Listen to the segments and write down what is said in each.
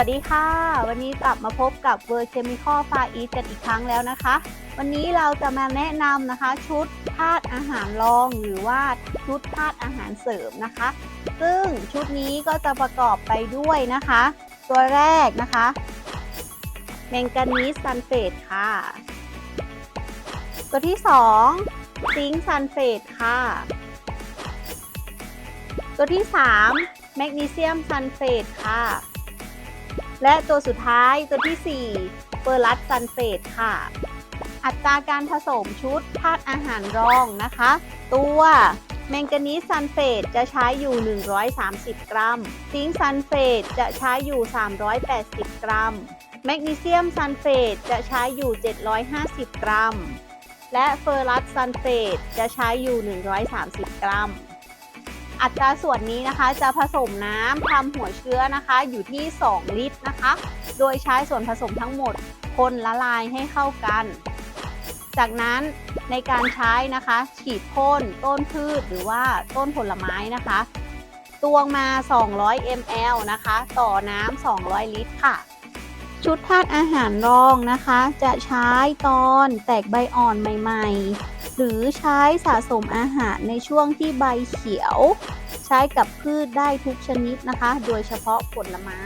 วัสดีค่ะ วันนี้กลับมาพบกับ w o r l d Chemical Far East กันอีกครั้งแล้วนะคะ วันนี้เราจะมาแนะนำนะคะ ชุดธาตุอาหารรองหรือว่าชุดธาตุอาหารเสริมนะคะ ซึ่งชุดนี้ก็จะประกอบไปด้วยนะคะ ตัวแรกนะคะแมงกานีสซัลเฟตค่ะ ตัวที่2ซิงค์ซัลเฟตค่ะ ตัวที่3แมกนีเซียมซัลเฟตค่ะ และตัวสุดท้ายตัวที่ 4 เปอร์ลัสซัลเฟตค่ะ อัตราการผสมชุดธาตุอาหารรองนะคะ ตัวแมงกานีสซัลเฟตจะใช้อยู่ 130 กรัม ซิงค์ซัลเฟตจะใช้อยู่ 380 กรัม แมกนีเซียมซัลเฟตจะใช้อยู่ 750 กรัม และเฟอร์รัสซัลเฟตจะใช้อยู่ 130 กรัม อัตราส่วนนี้นะคะจะผสมน้ำทำหัวเชื้อนะคะอยู่ที่ 2 ลิตรนะคะ โดยใช้ส่วนผสมทั้งหมดคนละลายให้เข้ากัน จากนั้นในการใช้นะคะ ฉีดพ่นต้นพืชหรือว่าต้นผลไม้นะคะ ตวงมา 200 ml นะคะ ต่อน้ำ200 ลิตรค่ะ ชุดธาตุอาหารรองนะคะ จะใช้ตอนแตกใบอ่อนใหม่ๆ หรือใช้สะสมอาหารในช่วงที่ใบเขียว ใช้กับพืชได้ทุกชนิดนะคะ โดยเฉพาะผลไม้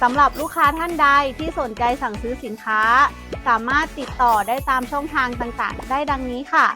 สำหรับลูกค้าท่านใดที่สนใจสั่งซื้อสินค้า สามารถติดต่อได้ตามช่องทางต่างๆ ได้ดังนี้ค่ะ